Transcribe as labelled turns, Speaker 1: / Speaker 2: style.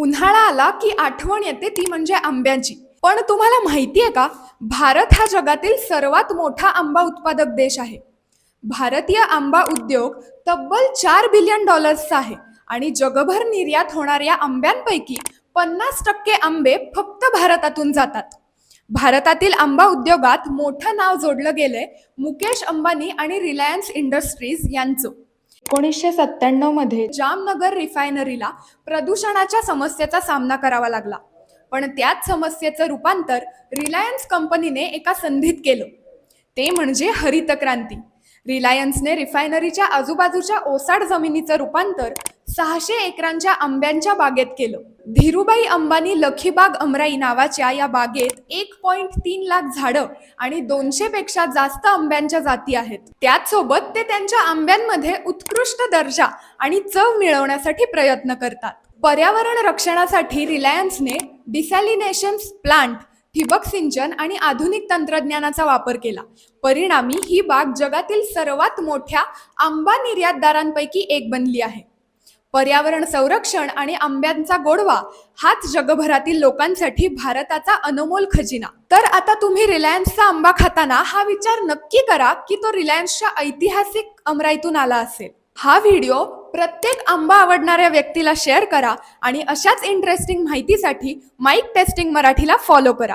Speaker 1: उन्हाळा आला की आठवण येते ती म्हणजे आंब्याची. पण तुम्हाला माहिती आहे का? भारत हा जगातील सर्वात मोठा आंबा उत्पादक देश आहे. भारतीय आंबा उद्योग तब्बल चार बिलियन डॉलर्सचा आहे आणि जगभर निर्यात होणाऱ्या आंब्यांपैकी पन्नास टक्के आंबे फक्त भारतातून जातात. भारतातील आंबा उद्योगात मोठं नाव जोडलं गेलंय मुकेश अंबानी आणि रिलायन्स इंडस्ट्रीज यांचं. एकोणीसशे सत्त्याण्णवमध्ये जामनगर रिफायनरीला प्रदूषणाच्या समस्येचा सामना करावा लागला. पण त्याच समस्येचं रूपांतर रिलायन्स कंपनीने एका संधीत केलं. ते म्हणजे हरित क्रांती रिलायन्सने रिफायनरीच्या आजूबाजूच्या ओसाड जमिनीचं रूपांतर सहाशे एकरांच्या आंब्यांच्या बागेत केलं. धीरूबाई अंबानी लखीबाग अमराई नावाच्या या बागेत एक पॉइंट तीन लाख झाडं आणि दोनशे पेक्षा जास्त आंब्यांच्या जाती आहेत. त्याचसोबत ते त्यांच्या आंब्यांमध्ये उत्कृष्ट दर्जा आणि चव मिळवण्यासाठी प्रयत्न करतात. पर्यावरण रक्षणासाठी रिलायन्सने डिसॅलिनेशन प्लांट ठिबक सिंचन आणि आधुनिक तंत्रज्ञानाचा वापर केला. परिणामी ही बाग जगातील सर्वात मोठ्या आंबा निर्यातदारांपैकी एक बनली आहे. पर्यावरण संरक्षण आणि आंब्यांचा गोडवा हाच जगभरातील लोकांसाठी भारताचा अनमोल खजिना. तर आता तुम्ही रिलायन्सचा आंबा खाताना हा विचार नक्की करा की तो रिलायन्सच्या ऐतिहासिक अमराईतून आला असेल. हा व्हिडिओ प्रत्येक आंबा आवडणाऱ्या व्यक्तीला शेअर करा आणि अशाच इंटरेस्टिंग माहितीसाठी माईक टेस्टिंग मराठीला फॉलो करा.